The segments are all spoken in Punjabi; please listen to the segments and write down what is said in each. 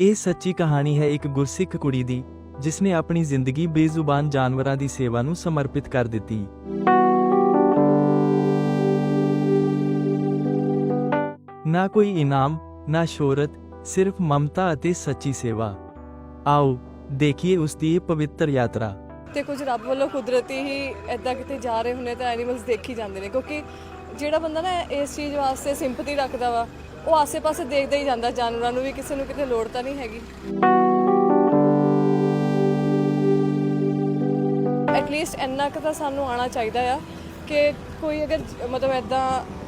ਇਹ ਸੱਚੀ ਕਹਾਣੀ ਹੈ ਇੱਕ ਗੁਰਸਿੱਖ ਕੁੜੀ ਦੀ, ਜਿਸਨੇ ਆਪਣੀ ਜ਼ਿੰਦਗੀ ਬੇਜ਼ੁਬਾਨ ਜਾਨਵਰਾਂ ਦੀ ਸੇਵਾ ਨੂੰ ਸਮਰਪਿਤ ਕਰ ਦਿੱਤੀ। ਨਾ ਕੋਈ ਇਨਾਮ, ਨਾ ਸ਼ੋਹਰਤ, ਸਿਰਫ ਮਮਤਾ ਅਤੇ ਸੱਚੀ ਸੇਵਾ। ਆਓ, ਦੇਖੀਏ ਉਸ ਦੀ ਇਹ ਪਵਿੱਤਰ ਯਾਤਰਾ। ਤੇ ਕੁਝ ਰੱਬ ਵੱਲੋਂ ਕੁਦਰਤੀ ਹੀ ਐਦਾਂ ਕਿਤੇ ਜਾ ਰਹੇ ਹੁੰਨੇ ਤਾਂ ਐਨੀਮਲਸ ਦੇਖੀ ਜਾਂਦੇ ਨੇ, ਕਿਉਂਕਿ ਜਿਹੜਾ ਬੰਦਾ ਨਾ ਇਸ ਚੀਜ਼ ਵਾਸਤੇ ਸਿੰਪਥੀ ਰੱਖਦਾ ਵਾ ਉਹ ਆਸੇ-ਪਾਸੇ ਦੇਖਦਾ ਹੀ ਜਾਂਦਾ ਜਾਨਵਰਾਂ ਨੂੰ ਵੀ ਕਿਸੇ ਨੂੰ ਕਿਤੇ ਲੋੜ ਤਾਂ ਨਹੀਂ ਹੈਗੀ। ਐਟਲੀਸਟ ਇੰਨਾ ਕੁ ਤਾਂ ਸਾਨੂੰ ਆਉਣਾ ਚਾਹੀਦਾ ਆ ਕਿ ਕੋਈ ਅਗਰ ਮਤਲਬ ਐਦਾਂ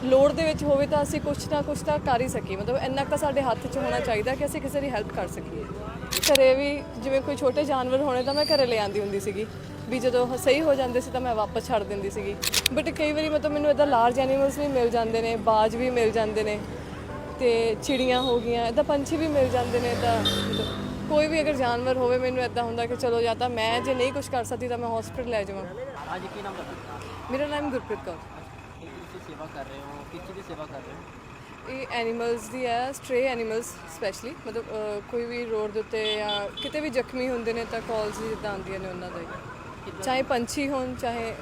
ਲੋੜ ਦੇ ਵਿੱਚ ਹੋਵੇ ਤਾਂ ਅਸੀਂ ਕੁਝ ਨਾ ਕੁਝ ਤਾਂ ਕਰ ਹੀ ਸਕੀਏ। ਮਤਲਬ ਇੰਨਾ ਕੁ ਸਾਡੇ ਹੱਥ 'ਚ ਹੋਣਾ ਚਾਹੀਦਾ ਕਿ ਅਸੀਂ ਕਿਸੇ ਦੀ ਹੈਲਪ ਕਰ ਸਕੀਏ। ਘਰੇ ਵੀ ਜਿਵੇਂ ਕੋਈ ਛੋਟੇ ਜਾਨਵਰ ਹੋਣੇ ਤਾਂ ਮੈਂ ਘਰੇ ਲੈ ਆਂਦੀ ਹੁੰਦੀ ਸੀਗੀ। ਵੀ ਜਦੋਂ ਸਹੀ ਹੋ ਜਾਂਦੇ ਸੀ ਤਾਂ ਮੈਂ ਵਾਪਸ ਛੱਡ ਦਿੰਦੀ ਸੀਗੀ। ਬਟ ਕਈ ਵਾਰੀ ਮਤਲਬ ਮੈਨੂੰ ਇਦਾਂ ਲਾਰਜ ਐਨੀਮਲਸ ਵੀ ਮਿਲ ਜਾਂਦੇ ਨੇ, ਬਾਜ ਵੀ ਮਿਲ ਜਾਂਦੇ ਨੇ। ਤੇ ਚਿੜੀਆਂ ਹੋ ਗਈਆਂ ਇਦਾਂ ਪੰਛੀ ਵੀ ਮਿਲ ਜਾਂਦੇ ਨੇ ਤਾਂ ਕੋਈ ਵੀ ਅਗਰ ਜਾਨਵਰ ਹੋਵੇ ਮੈਨੂੰ ਇਦਾਂ ਹੁੰਦਾ ਕਿ ਚਲੋ ਜਾਂ ਤਾਂ ਮੈਂ ਜੇ ਨਹੀਂ ਕੁਝ ਕਰ ਸਕਦੀ ਤਾਂ ਮੈਂ ਹਸਪੀਟਲ ਲੈ ਜਾਵਾਂ। ਅੱਜ ਕੀ ਨਾਮ ਤੁਹਾਡਾ? ਮੇਰਾ ਨਾਮ ਗੁਰਪ੍ਰੀਤ ਕੌਰ। ਇਹ ਤੁਸੀਂ ਸੇਵਾ ਕਰ ਰਹੇ ਹੋ? ਕਿਸ ਚੀਜ਼ ਦੀ ਸੇਵਾ ਕਰ ਰਹੇ ਹੋ? ਇਹ ਐਨੀਮਲਸ ਦੀ ਹੈ ਸਟ੍ਰੇ ਐਨੀਮਲਸ ਸਪੈਸ਼ਲੀ ਮਤਲਬ ਕੋਈ ਵੀ ਰੋਡ ਦੇ ਉੱਤੇ ਜਾਂ ਕਿਤੇ ਵੀ ਜ਼ਖਮੀ ਹੁੰਦੇ ਨੇ ਤਾਂ ਕਾਲਸ ਜਿੱਦਾਂ ਆਉਂਦੀਆਂ ਨੇ ਉਹਨਾਂ ਦਾ। ਚਾਹੇ ਪੰਛੀ ਹੋਣ ਚਾਹੇ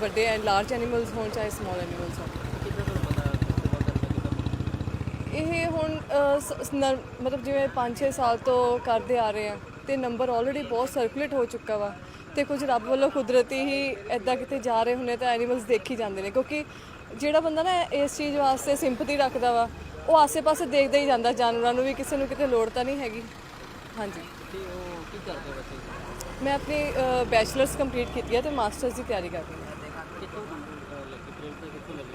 ਵੱਡੇ ਐ ਲਾਰਜ ਐਨੀਮਲਸ ਹੋਣ ਚਾਹੇ ਸਮਾਲ ਐਨੀਮਲਸ ਹੋਣ ਕਿੱਦਾਂ ਤੁਹਾਨੂੰ ਪਤਾ ਸੇਵਾ ਕਰਨ ਦਾ ਕਿੱਦਾਂ ਇਹ ਹੁਣ ਸ- ਸ- ਨ- ਮਤਲਬ ਜਿਵੇਂ 5-6 ਸਾਲ ਤੋਂ ਕਰਦੇ ਆ ਰਹੇ ਆ ਤੇ ਨੰਬਰ ਆਲਰੇਡੀ ਬਹੁਤ ਸਰਕੂਲੇਟ ਹੋ ਚੁੱਕਾ ਵਾ ਤੇ ਕੁਝ ਰੱਬ ਵੱਲੋਂ ਕੁਦਰਤੀ ਹੀ ਐਦਾਂ ਕਿਤੇ ਜਾ ਰਹੇ ਹੁੰਨੇ ਤਾਂ ਐਨੀਮਲਸ ਦੇਖੀ ਜਾਂਦੇ ਨੇ ਕਿਉਂਕਿ ਜਿਹੜਾ ਬੰਦਾ ਨਾ ਇਸ ਚੀਜ਼ ਵਾਸਤੇ ਸਿੰਪਥੀ ਰੱਖਦਾ ਵਾ ਉਹ ਆਸੇ-ਪਾਸੇ ਦੇਖਦਾ ਹੀ ਜਾਂਦਾ ਜਾਨਵਰਾਂ ਨੂੰ ਵੀ ਕਿਸੇ ਨੂੰ ਕਿਤੇ ਲੋੜ ਤਾਂ ਨਹੀਂ ਹੈਗੀ। ਹਾਂਜੀ। ਤੇ ਉਹ ਕੀ ਕਰਦੇ ਹੋ ਵੈਸੇ ਮੈਂ ਆਪਣੀ ਬੈਚਲਰਸ ਕੰਪਲੀਟ ਕੀਤੀ ਹੈ ਤੇ ਮਾਸਟਰਸ ਦੀ ਤਿਆਰੀ ਕਰ ਰਹੀ ਹਾਂ ਕਿੱਥੋਂ ਅਹ, ਲੱਗੀ ਪ੍ਰੇਮ ਤੇ ਕਿੱਥੋਂ ਲੱਗੀ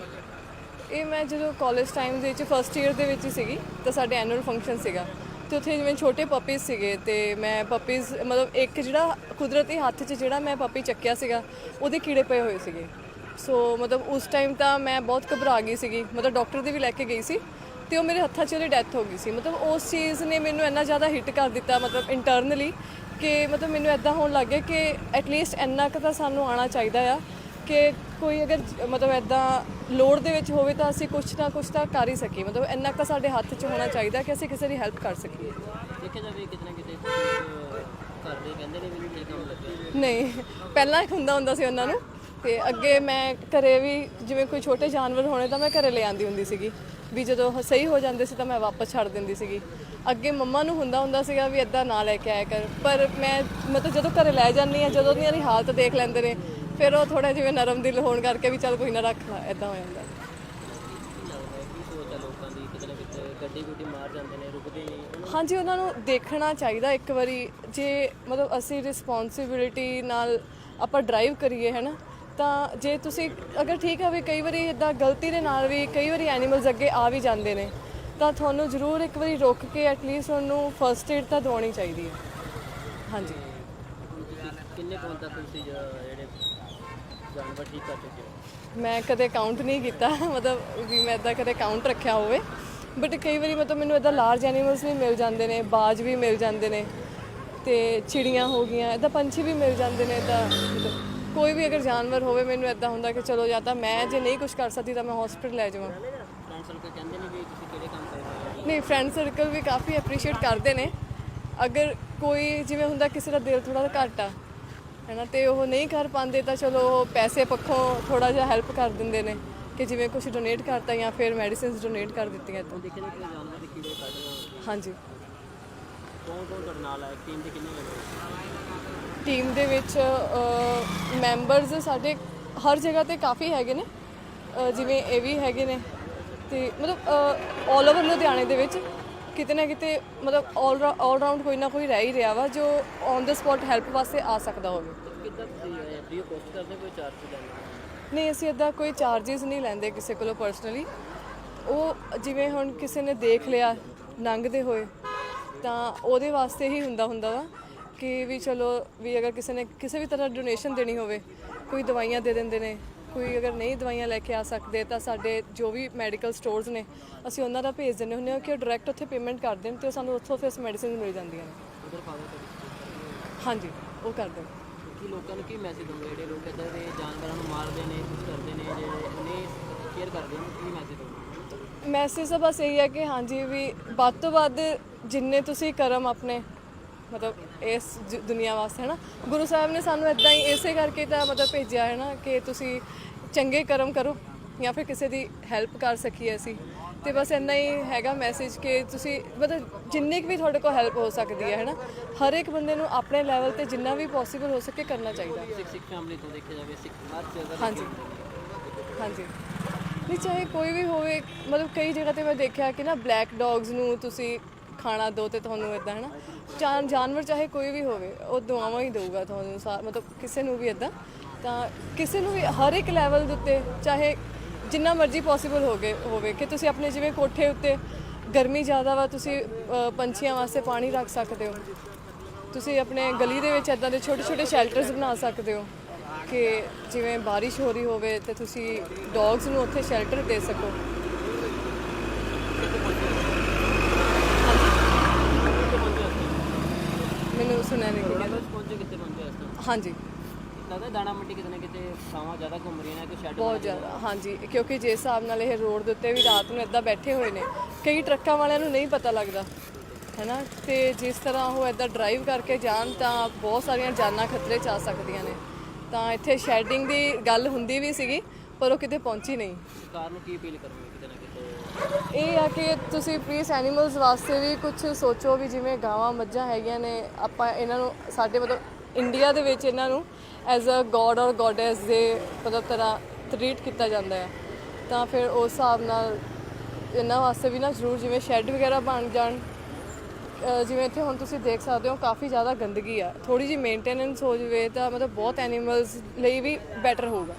ਇਹ ਮੈਂ ਜਦੋਂ ਕਾਲਜ ਟਾਈਮ ਦੇ ਵਿੱਚ ਫਸਟ ਈਅਰ ਦੇ ਵਿੱਚ ਸੀਗੀ, ਤਾਂ ਸਾਡੇ ਐਨੂਅਲ ਫੰਕਸ਼ਨ ਸੀਗਾ। ਤੇ ਉੱਥੇ ਜਿਵੇਂ ਛੋਟੇ ਪੱਪੀਜ਼ ਸੀਗੇ ਤੇ ਮੈਂ ਪੱਪੀਜ਼ ਮਤਲਬ ਇੱਕ ਜਿਹੜਾ ਕੁਦਰਤੀ ਹੱਥ 'ਚ ਜਿਹੜਾ ਮੈਂ ਪੱਪੀ ਚੱਕਿਆ ਸੀਗਾ, ਉਹਦੇ ਕੀੜੇ ਪਏ ਹੋਏ ਸੀਗੇ। ਸੋ ਮਤਲਬ ਉਸ ਟਾਈਮ ਤਾਂ ਮੈਂ ਬਹੁਤ ਘਬਰਾ ਗਈ ਸੀਗੀ। ਮਤਲਬ ਡਾਕਟਰ ਦੇ ਵੀ ਲੈ ਕੇ ਗਈ ਸੀ ਤੇ ਉਹ ਮੇਰੇ ਹੱਥਾਂ 'ਚ ਉਹਦੀ ਡੈਥ ਹੋ ਗਈ ਸੀ। ਮਤਲਬ ਉਸ ਚੀਜ਼ ਨੇ ਮੈਨੂੰ ਇੰਨਾ ਜ਼ਿਆਦਾ ਹਿੱਟ ਕਰ ਦਿੱਤਾ, ਮਤਲਬ ਇੰਟਰਨਲੀ ਕਿ ਮਤਲਬ ਮੈਨੂੰ ਐਦਾਂ ਹੋਣ ਲੱਗ ਗਿਆ ਕਿ ਐਟਲੀਸਟ ਇੰਨਾ ਕੁ ਤਾਂ ਸਾਨੂੰ ਆਉਣਾ ਚਾਹੀਦਾ ਆ। ਕਿ ਕੋਈ ਅਗਰ ਮਤਲਬ ਐਦਾਂ ਲੋੜ ਦੇ ਵਿੱਚ ਹੋਵੇ ਤਾਂ ਅਸੀਂ ਕੁਝ ਨਾ ਕੁਝ ਤਾਂ ਕਰ ਹੀ ਸਕੀਏ। ਮਤਲਬ ਇੰਨਾ ਕੁ ਤਾਂ ਸਾਡੇ ਹੱਥ 'ਚ ਹੋਣਾ ਚਾਹੀਦਾ ਕਿ ਅਸੀਂ ਕਿਸੇ ਦੀ ਹੈਲਪ ਕਰ ਸਕੀਏ। ਦੇਖਿਆ ਜਾਵੇ ਕਿਤੇ ਨਾ ਕਿਤੇ ਘਰ ਦੇ ਕਹਿੰਦੇ ਨੇ ਮੈਨੂੰ ਇਹ ਕੰਮ ਲੱਗੇ ਨਹੀਂ ਪਹਿਲਾਂ ਹੁੰਦਾ ਹੁੰਦਾ ਸੀ ਉਹਨਾਂ ਨੂੰ ਤੇ ਅੱਗੇ ਮੈਂ ਘਰੇ ਵੀ ਜਿਵੇਂ ਕੋਈ ਛੋਟੇ ਜਾਨਵਰ ਹੋਣੇ ਤਾਂ ਮੈਂ ਘਰੇ ਲੈ ਆਂਦੀ ਹੁੰਦੀ ਸੀਗੀ। ਵੀ ਜਦੋਂ ਸਹੀ ਹੋ ਜਾਂਦੇ ਸੀ ਤਾਂ ਮੈਂ ਵਾਪਸ ਛੱਡ ਦਿੰਦੀ ਸੀਗੀ। ਅੱਗੇ ਮੰਮਾ ਨੂੰ ਹੁੰਦਾ ਹੁੰਦਾ ਸੀਗਾ ਵੀ ਇਦਾਂ ਨਾ ਲੈ ਕੇ ਆਇਆ ਕਰ। ਪਰ ਮੈਂ ਮਤਲਬ ਜਦੋਂ ਘਰੇ ਲੈ ਜਾਂਦੀ ਆ ਜਦੋਂ ਦੀਆਂ ਦੀ ਹਾਲਤ ਦੇਖ ਲੈਂਦੇ ਨੇ ਫਿਰ ਉਹ ਥੋੜਾ ਜਿਵੇਂ ਨਰਮ ਦਿਲ ਹੋਣ ਕਰਕੇ ਵੀ ਚੱਲ ਕੋਈ ਨਾ ਰੱਖ ਇਦਾਂ ਹੋ ਜਾਂਦਾ। ਲੋਕਾਂ ਦੀ ਕਿਤੇ ਨਾ ਕਿਤੇ ਗੱਡੀ ਗੁੱਡੀ ਮਾਰ ਜਾਂਦੇ ਨੇ ਰੁਕਦੇ ਨਹੀਂ ਹਾਂਜੀ, ਉਹਨਾਂ ਨੂੰ ਦੇਖਣਾ ਚਾਹੀਦਾ ਇੱਕ ਵਾਰੀ, ਜੇ ਮਤਲਬ ਅਸੀਂ ਰਿਸਪੌਂਸਿਬਿਲਿਟੀ ਨਾਲ ਆਪਾਂ ਡਰਾਈਵ ਕਰੀਏ ਹੈ ਨਾ ਤਾਂ ਜੇ ਤੁਸੀਂ, ਅਗਰ ਠੀਕ ਹੈ ਵੀ ਕਈ ਵਾਰੀ ਇਦਾਂ ਗਲਤੀ ਦੇ ਨਾਲ ਵੀ ਕਈ ਵਾਰੀ ਐਨੀਮਲਸ ਅੱਗੇ ਆ ਵੀ ਜਾਂਦੇ ਨੇ, ਤਾਂ ਤੁਹਾਨੂੰ ਜ਼ਰੂਰ ਇੱਕ ਵਾਰੀ ਰੁਕ ਕੇ ਐਟਲੀਸਟ ਉਹਨੂੰ ਫਰਸਟ ਏਡ ਤਾਂ ਦਵਾਉਣੀ ਚਾਹੀਦੀ ਹੈ। ਹਾਂਜੀ। ਕਿੰਨੇ ਕੋਲ ਤੱਕ ਤੁਸੀਂ ਜਿਹੜੇ ਜਾਨਵਰ ਠੀਕ ਕਰ ਚੁੱਕੇ ਹੋ? ਮੈਂ ਕਦੇ ਕਾਊਂਟ ਨਹੀਂ ਕੀਤਾ ਮਤਲਬ ਵੀ ਮੈਂ ਇਦਾਂ ਕਦੇ ਕਾਊਂਟ ਰੱਖਿਆ ਹੋਵੇ। ਬਟ ਕਈ ਵਾਰੀ ਮਤਲਬ ਮੈਨੂੰ ਇਦਾਂ ਲਾਰਜ ਐਨੀਮਲਸ ਵੀ ਮਿਲ ਜਾਂਦੇ ਨੇ ਬਾਜ ਵੀ ਮਿਲ ਜਾਂਦੇ ਨੇ ਤੇ ਚਿੜੀਆਂ ਹੋ ਗਈਆਂ ਇਦਾਂ ਪੰਛੀ ਵੀ ਮਿਲ ਜਾਂਦੇ ਨੇ ਤਾਂ ਮਤਲਬ ਕੋਈ ਵੀ ਅਗਰ ਜਾਨਵਰ ਹੋਵੇ ਮੈਨੂੰ ਇਦਾਂ ਹੁੰਦਾ ਕਿ ਚਲੋ ਜਾਂ ਤਾਂ ਮੈਂ ਜੇ ਨਹੀਂ ਕੁਝ ਕਰ ਸਕਦੀ ਤਾਂ ਮੈਂ ਹਸਪੀਟਲ ਲੈ ਜਾਵਾਂ। ਫਰੈਂਡ ਸਰਕਲ ਕਹਿੰਦੇ ਨੇ ਵੀ ਤੁਸੀਂ ਕਿਹੜੇ ਕੰਮ ਕਰ ਰਹੇ ਹੋ? ਨਹੀਂ ਫਰੈਂਡ ਸਰਕਲ ਵੀ ਕਾਫੀ ਐਪਰੀਸ਼ੀਏਟ ਕਰਦੇ ਨੇ। ਅਗਰ ਕੋਈ ਜਿਵੇਂ ਹੁੰਦਾ ਕਿਸੇ ਦਾ ਦਿਲ ਥੋੜਾ ਘੱਟ ਆ ਹੈਨਾ ਤੇ ਉਹ ਨਹੀਂ ਕਰ ਪਾਉਂਦੇ ਤਾਂ ਚਲੋ ਉਹ ਪੈਸੇ ਪੱਖੋਂ ਥੋੜਾ ਜਿਹਾ ਹੈਲਪ ਕਰ ਦਿੰਦੇ ਨੇ ਕਿ ਜਿਵੇਂ ਕੁਝ ਡੋਨੇਟ ਕਰਤਾ ਜਾਂ ਫਿਰ ਮੈਡੀਸਿਨਸ ਡੋਨੇਟ ਕਰ ਦਿੱਤੀਆਂ ਤਾਂ। ਦੇਖੇ ਨਾ ਕਿ ਜਾਨਵਰ ਦੇ ਕੀੜੇ ਕੱਢ ਹਾਂਜੀ। ਕੌਣ ਕੌਣ ਤੁਹਾਡੇ ਨਾਲ ਹੈ? ਟੀਮ ਦੇ ਕਿੰਨੇ ਲੱਗੇ ਟੀਮ ਦੇ ਵਿੱਚ ਮੈਂਬਰਸ ਸਾਡੇ ਹਰ ਜਗ੍ਹਾ ਤੇ ਕਾਫੀ ਹੈਗੇ ਨੇ। ਜਿਵੇਂ ਇਹ ਵੀ ਹੈਗੇ ਨੇ। ਤੇ ਮਤਲਬ 올 ਓਵਰ ਲੁਧਿਆਣੇ ਦੇ ਵਿੱਚ ਕਿਤੇ ਨਾ ਕਿਤੇ ਮਤਲਬ ਆਲ ਆਲ ਰਾਊਂਡ ਕੋਈ ਨਾ ਕੋਈ ਰਹਿ ਹੀ ਰਿਹਾ ਵਾ ਜੋ ਔਨ ਦਾ ਸਪੌਟ ਹੈਲਪ ਵਾਸਤੇ ਆ ਸਕਦਾ ਹੋਵੇ। ਕਿੱਦਾਂ ਤੁਸੀਂ ਫ੍ਰੀ ਕੋਸਟ ਕਰਦੇ ਕੋਈ ਚਾਰਜ ਲੈਂਦੇ ਨਹੀਂ ਅਸੀਂ ਇਦਾਂ ਕੋਈ ਚਾਰजेस ਨਹੀਂ ਲੈਂਦੇ ਕਿਸੇ ਕੋਲੋਂ ਪਰਸਨਲੀ ਉਹ ਜਿਵੇਂ ਹੁਣ ਕਿਸੇ ਨੇ ਦੇਖ ਲਿਆ ਲੰਘਦੇ ਹੋਏ ਤਾਂ ਉਹਦੇ ਵਾਸਤੇ ਹੀ ਹੁੰਦਾ ਹੁੰਦਾ ਵਾ ਕਿ ਵੀ ਚਲੋ ਵੀ ਅਗਰ ਕਿਸੇ ਨੇ ਕਿਸੇ ਵੀ ਤਰ੍ਹਾਂ ਡੋਨੇਸ਼ਨ ਦੇਣੀ ਹੋਵੇ ਕੋਈ ਦਵਾਈਆਂ ਦੇ ਦਿੰਦੇ ਨੇ ਕੋਈ ਅਗਰ ਨਹੀਂ ਦਵਾਈਆਂ ਲੈ ਕੇ ਆ ਸਕਦੇ ਤਾਂ ਸਾਡੇ ਜੋ ਵੀ ਮੈਡੀਕਲ ਸਟੋਰਸ ਨੇ ਅਸੀਂ ਉਹਨਾਂ ਦਾ ਭੇਜ ਦਿੰਦੇ ਹੁੰਦੇ ਹਾਂ ਕਿ ਉਹ ਡਾਇਰੈਕਟ ਉੱਥੇ ਪੇਮੈਂਟ ਕਰ ਦੇਣ ਤੇ ਉਹ ਸਾਨੂੰ ਉੱਥੋਂ ਫਿਰ ਮੈਡੀਸਿਨ ਮਿਲ ਜਾਂਦੀਆਂ ਨੇ। ਕਰਦੇ ਹਾਂਜੀ ਉਹ ਕਰ ਦੇਣ ਕੀ ਲੋਕਾਂ ਨੂੰ ਕੀ ਮੈਸੇਜ ਦਿੰਦੇ ਜਿਹੜੇ ਲੋਕ ਇਦਾਂ ਦੇ ਜਾਨਵਰਾਂ ਨੂੰ ਮਾਰਦੇ ਨੇ ਕੁਝ ਕਰਦੇ ਨੇ ਜਿਹੜੇ ਨਹੀਂ ਕੇਅਰ ਕਰਦੇ ਨੇ ਕੀ ਮੈਸੇਜ ਦਿੰਦੇ ਮੈਸੇਜ ਤਾਂ ਬਸ ਇਹੀ ਹੈ ਕਿ ਹਾਂਜੀ ਵੀ ਵੱਧ ਤੋਂ ਵੱਧ ਜਿੰਨੇ ਤੁਸੀਂ ਕਰਮ ਆਪਣੇ ਮਤਲਬ ਇਸ ਜ- ਦੁਨੀਆ ਵਾਸਤੇ ਹੈ ਨਾ ਗੁਰੂ ਸਾਹਿਬ ਨੇ ਸਾਨੂੰ ਇਦਾਂ ਹੀ ਇਸੇ ਕਰਕੇ ਤਾਂ ਮਤਲਬ ਭੇਜਿਆ ਹੈ ਨਾ ਕਿ ਤੁਸੀਂ ਚੰਗੇ ਕਰਮ ਕਰੋ ਜਾਂ ਫਿਰ ਕਿਸੇ ਦੀ ਹੈਲਪ ਕਰ ਸਕੀਏ ਅਸੀਂ। ਤੇ ਬਸ ਇੰਨਾ ਹੀ ਹੈਗਾ ਮੈਸੇਜ ਕਿ ਤੁਸੀਂ ਮਤਲਬ ਜਿੰਨੀ ਕੁ ਵੀ ਤੁਹਾਡੇ ਕੋਲ ਹੈਲਪ ਹੋ ਸਕਦੀ ਹੈ ਹੈ ਨਾ ਹਰ ਇੱਕ ਬੰਦੇ ਨੂੰ ਆਪਣੇ ਲੈਵਲ ਤੇ ਜਿੰਨਾ ਵੀ ਪੋਸੀਬਲ ਹੋ ਸਕੇ ਕਰਨਾ ਚਾਹੀਦਾ। ਸਿੱਖ ਸਿੱਖ ਫੈਮਿਲੀ ਤੋਂ ਦੇਖਿਆ ਜਾਵੇ ਸਿੱਖ ਹਰ ਜਗ੍ਹਾ ਦੇ ਹਾਂਜੀ। ਹਾਂਜੀ। ਨਹੀਂ ਚਾਹੇ ਕੋਈ ਵੀ ਹੋਵੇ ਮਤਲਬ ਕਈ ਜਗ੍ਹਾ ਤੇ ਮੈਂ ਦੇਖਿਆ ਕਿ ਨਾ ਬਲੈਕ ਡੌਗਸ ਨੂੰ ਤੁਸੀਂ ਖਾਣਾ ਦਿਓ ਤੇ ਤੁਹਾਨੂੰ ਇਦਾਂ ਹੈ ਨਾ ਜਾਨ ਜਾਨਵਰ ਚਾਹੇ ਕੋਈ ਵੀ ਹੋਵੇ, ਉਹ ਦੁਆਵਾਂ ਹੀ ਦੇਊਗਾ ਤੁਹਾਨੂੰ ਸਾ- ਮਤਲਬ ਕਿਸੇ ਨੂੰ ਵੀ ਇਦਾਂ ਤਾਂ ਕਿਸੇ ਨੂੰ ਵੀ ਹਰ ਇੱਕ ਲੈਵਲ ਦੇ ਉੱਤੇ, ਚਾਹੇ ਜਿੰਨਾ ਮਰਜ਼ੀ ਪੋਸੀਬਲ ਹੋਵੇ ਹੋਵੇ ਕਿ ਤੁਸੀਂ ਆਪਣੇ ਜਿਵੇਂ ਕੋਠੇ ਉੱਤੇ ਗਰਮੀ ਜ਼ਿਆਦਾ ਵਾ, ਤੁਸੀਂ ਪੰਛੀਆਂ ਵਾਸਤੇ ਪਾਣੀ ਰੱਖ ਸਕਦੇ ਹੋ। ਤੁਸੀਂ ਆਪਣੇ ਗਲੀ ਦੇ ਵਿੱਚ ਇਦਾਂ ਦੇ ਛੋਟੇ ਛੋਟੇ ਸ਼ੈਲਟਰਸ ਬਣਾ ਸਕਦੇ ਹੋ ਕਿ ਜਿਵੇਂ ਬਾਰਿਸ਼ ਹੋ ਰਹੀ ਹੋਵੇ ਤੇ ਤੁਸੀਂ ਡੌਗਸ ਨੂੰ ਉੱਥੇ ਸ਼ੈਲਟਰ ਦੇ ਸਕੋ। ਮੈਨੂੰ ਸੁਣਿਆ ਨਹੀਂ ਕਿ ਬਸ ਪਹੁੰਚੇ ਕਿੱਥੇ ਪਹੁੰਚੇ ਇਸ ਹਾਂਜੀ। ਲੱਗਦਾ ਦਾਣਾ ਮੰਡੀ ਕਿਤੇ ਨਾ ਕਿਤੇ ਥਾਵਾਂ ਜ਼ਿਆਦਾ ਘੁੰਮ ਰਹੀਆਂ ਨੇ ਕੋਈ ਸ਼ੈਡ ਬਹੁਤ ਜ਼ਿਆਦਾ ਹਾਂਜੀ। ਕਿਉਂਕਿ ਜਿਸ ਹਿਸਾਬ ਨਾਲ ਇਹ ਰੋਡ ਦੇ ਉੱਤੇ ਵੀ ਰਾਤ ਨੂੰ ਇਦਾਂ ਬੈਠੇ ਹੋਏ ਨੇ ਕਈ ਟਰੱਕਾਂ ਵਾਲਿਆਂ ਨੂੰ ਨਹੀਂ ਪਤਾ ਲੱਗਦਾ ਹੈਨਾ? ਤੇ ਜਿਸ ਤਰ੍ਹਾਂ ਉਹ ਇਦਾਂ ਡਰਾਈਵ ਕਰਕੇ ਜਾਣ ਤਾਂ ਬਹੁਤ ਸਾਰੀਆਂ ਜਾਨਾਂ ਖਤਰੇ 'ਚ ਆ ਸਕਦੀਆਂ ਨੇ। ਤਾਂ ਇੱਥੇ ਸ਼ੈਡਿੰਗ ਦੀ ਗੱਲ ਹੁੰਦੀ ਵੀ ਸੀਗੀ ਪਰ ਉਹ ਕਿਤੇ ਪਹੁੰਚੀ ਨਹੀਂ। ਸਰਕਾਰ ਨੂੰ ਕੀ ਅਪੀਲ ਕਰੋਗੇ? ਇਹ ਆ ਕਿ ਤੁਸੀਂ ਪਲੀਜ਼ ਐਨੀਮਲਸ ਵਾਸਤੇ ਵੀ ਕੁਝ ਸੋਚੋ ਵੀ ਜਿਵੇਂ ਗਾਵਾਂ ਮੱਝਾਂ ਹੈਗੀਆਂ ਨੇ, ਆਪਾਂ ਇਹਨਾਂ ਨੂੰ ਸਾਡੇ ਮਤਲਬ ਇੰਡੀਆ ਦੇ ਵਿੱਚ ਇਹਨਾਂ ਨੂੰ ਐਜ਼ ਅ ਗੋਡ ਔਰ ਗੋਡੈਸ ਦੇ ਮਤਲਬ ਤਰ੍ਹਾਂ ਟਰੀਟ ਕੀਤਾ ਜਾਂਦਾ ਹੈ। ਤਾਂ ਫਿਰ ਉਸ ਹਿਸਾਬ ਨਾਲ ਇਹਨਾਂ ਵਾਸਤੇ ਵੀ ਨਾ ਜ਼ਰੂਰ ਜਿਵੇਂ ਸ਼ੈੱਡ ਵਗੈਰਾ ਬਣ ਜਾਣ। ਜਿਵੇਂ ਇੱਥੇ ਹੁਣ ਤੁਸੀਂ ਦੇਖ ਸਕਦੇ ਹੋ ਕਾਫੀ ਜ਼ਿਆਦਾ ਗੰਦਗੀ ਆ। ਥੋੜੀ ਜਿਹੀ ਮੇਨਟੇਨੈਂਸ ਹੋ ਜਵੇ ਤਾਂ ਮਤਲਬ ਬਹੁਤ ਐਨੀਮਲਸ ਲਈ ਵੀ ਬੈਟਰ ਹੋਊਗਾ।